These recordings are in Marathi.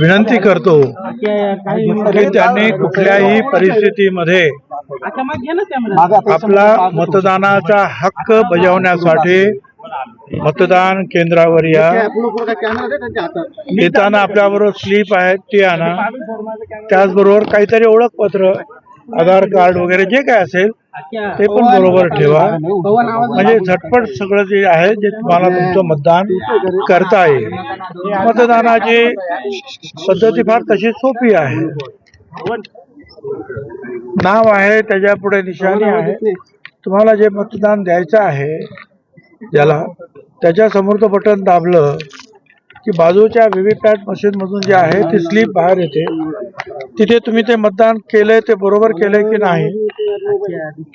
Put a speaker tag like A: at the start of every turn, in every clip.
A: विनंती करतो की त्यांनी कुठल्याही परिस्थितीमध्ये आपला मतदानाचा हक्क बजावण्यासाठी मतदान केंद्रावर या. येताना आपल्याबरोबर स्लीप आहे ती आणा. त्याचबरोबर काहीतरी ओळखपत्र आधार कार्ड वगैरे जे काय असेल ते पण बरोबर ठेवा. म्हणजे झटपट सगळं जे आहे जे तुम्हाला तुमचं मतदान करता येईल. मतदानाची पद्धती फार तशी सोपी आहे. नाव आहे त्याच्या पुढे निशाणी आहे. तुम्हाला जे मतदान द्यायचं आहे ज्याला त्याच्या समोरचं बटन दाबलं की बाजूच्या व्हीव्हीपॅट मशीन मधून जे आहे ती स्लिप बाहेर येते. तिथे तुम्ही ते मतदान केलंय ते बरोबर केलंय की नाही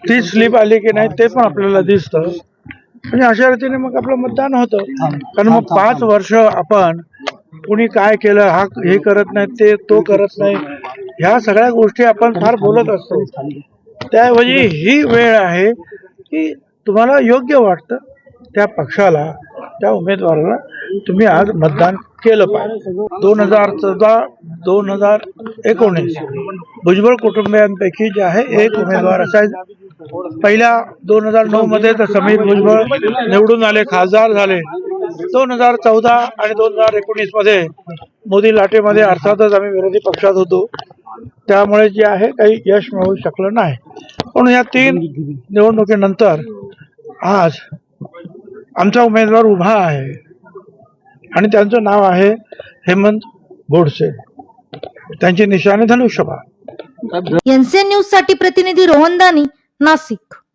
A: ती स्लिप आली की नाही ते पण आपल्याला दिसतं. म्हणजे अशा रीतीने मग आपलं मतदान होतं. कारण मग पाच वर्ष आपण कुणी काय केलं हा हे करत नाही ते तो करत नाही ह्या सगळ्या गोष्टी आपण फार बोलत असतो. त्याऐवजी ही वेळ आहे की तुम्हाला योग्य वाटतं त्या पक्षाला त्या उमेदवाराला तुम्ही आज मतदान केलं पाहिजे. दोन हजार चौदा दोन हजार एकोणीस. भुजबळ कुटुंबियांपैकी जे आहे एक उमेदवार असायचे पहिल्या दोन हजार नऊ मध्ये तर समीर भुजबळ निवडून आले खासदार झाले. दोन हजार चौदा आणि दोन हजार एकोणीसमध्ये मोदी लाटेमध्ये अर्थातच आम्ही विरोधी पक्षात होतो. त्यामुळे जे आहे काही यश मिळू शकलं नाही. पण या तीन निवडणुकीनंतर आज आमचा उमेदवार उभा आहे. आणि त्यांचं नाव आहे हेमंत गोडसे त्यांची निशाणी धनुष्यबा
B: एनसीएन न्यूजसाठी प्रतिनिधी रोहन दानी नाशिक.